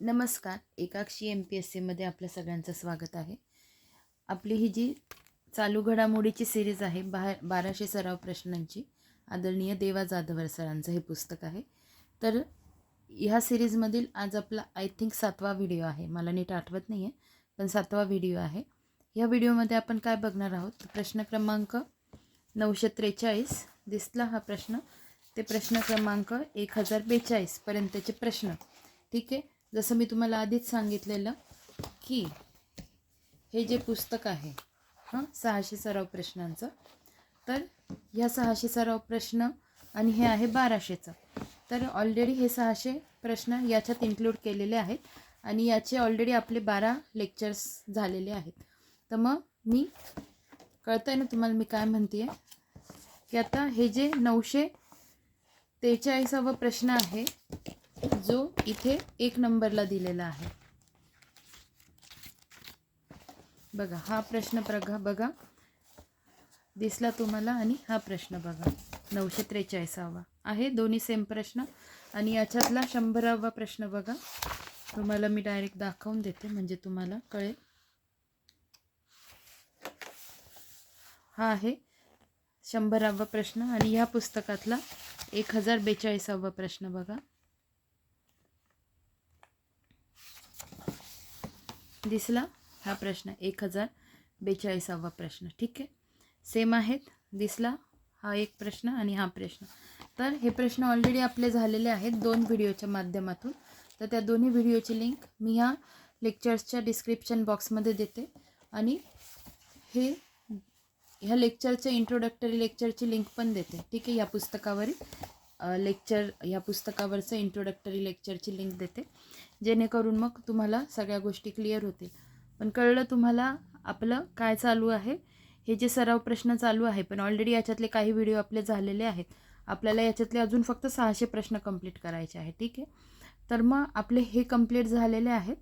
नमस्कार एकाक्षी M P S सीमध्ये आपल्या सगळ्यांचं स्वागत आहे. आपली ही जी चालू घडामोडीची सिरीज आहे बा बाराशे सराव प्रश्नांची आदरणीय देवा जाधवर सरांचं हे पुस्तक आहे. तर ह्या सिरीजमधील आज आपला आय थिंक सातवा व्हिडिओ आहे. मला नीट आठवत नाही आहे पण सातवा व्हिडिओ आहे. ह्या व्हिडिओमध्ये आपण काय बघणार आहोत? प्रश्न क्रमांक नऊशे त्रेचाळीस दिसला हा प्रश्न. ते प्रश्न क्रमांक एक हजार बेचाळीसपर्यंतचे प्रश्न. ठीक आहे? जसं मी तुम्हाला आधीच सांगितलेलं की हे जे पुस्तक आहे हां सहाशे सराव प्रश्नांचं तर ह्या सहाशे सराव प्रश्न आणि हे आहे बाराशेचं. तर ऑलरेडी हे सहाशे प्रश्न याच्यात इन्क्लूड केलेले आहेत आणि याचे ऑलरेडी आपले बारा लेक्चर्स झालेले आहेत. तर मग मी कळतं आहे ना तुम्हाला मी काय म्हणते की आता हे जे नऊशे त्रेचाळीसावं प्रश्न आहे जो इथे एक नंबरला दिलेला आहे. बघा हा प्रश्न प्रघा बघा. दिसला तुम्हाला आणि हा प्रश्न बघा. नऊशे त्रेचाळीसावा आहे. दोन्ही सेम प्रश्न. आणि याच्यातला शंभरावा प्रश्न बघा. तुम्हाला मी डायरेक्ट दाखवून देते म्हणजे तुम्हाला कळेल. हा आहे शंभरावा प्रश्न. आणि ह्या पुस्तकातला एक हजार बेचाळीसावा प्रश्न बघा. दिसला हा प्रश्न. एक हजार बेचाळीसावा प्रश्न. ठीक आहे? सेम आहेत. दिसला हा एक प्रश्न आणि हा प्रश्न. तर हे प्रश्न ऑलरेडी आपले झालेले आहेत दोन व्हिडिओच्या माध्यमातून. तर त्या दोन्ही व्हिडिओची लिंक मी ह्या लेक्चर्सच्या डिस्क्रिप्शन बॉक्समध्ये देते. आणि हे ह्या लेक्चरच्या इंट्रोडक्टरी लेक्चरची लिंक पण देते. ठीक आहे? या पुस्तकावरील. लेक्चर ह्या पुस्तकावरचं इंट्रोडक्टरी लेक्चरची लिंक देते. जेणेकरून मग तुम्हाला सगळ्या गोष्टी क्लिअर होतील. पण कळलं तुम्हाला आपलं काय चालू आहे? हे जे सराव प्रश्न चालू आहे पण ऑलरेडी याच्यातले काही व्हिडिओ आपले झालेले आहेत. आपल्याला याच्यातले अजून फक्त सहाशे प्रश्न कंप्लीट करायचे आहे ठीक आहे? तर मग आपले हे कंप्लीट झालेले आहेत.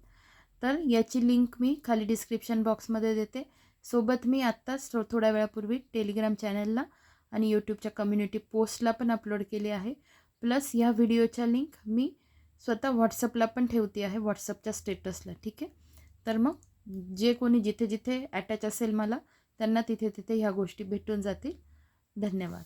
तर याची लिंक मी खाली डिस्क्रिप्शन बॉक्समध्ये देते. सोबत मी आत्ताच थो थोड्या वेळापूर्वी टेलिग्राम चॅनलला आणि यूट्यूबच्या कम्युनिटी पोस्टला पण अपलोड केली आहे. प्लस ह्या व्हिडिओच्या लिंक मी स्वतः व्हॉट्सअपला पण ठेवते आहे व्हॉट्सअपच्या स्टेटसला ठीक आहे? तर मग जे कोणी जिथे जिथे अटॅच असेल मला त्यांना तिथे तिथे ह्या गोष्टी भेटून जातील. धन्यवाद.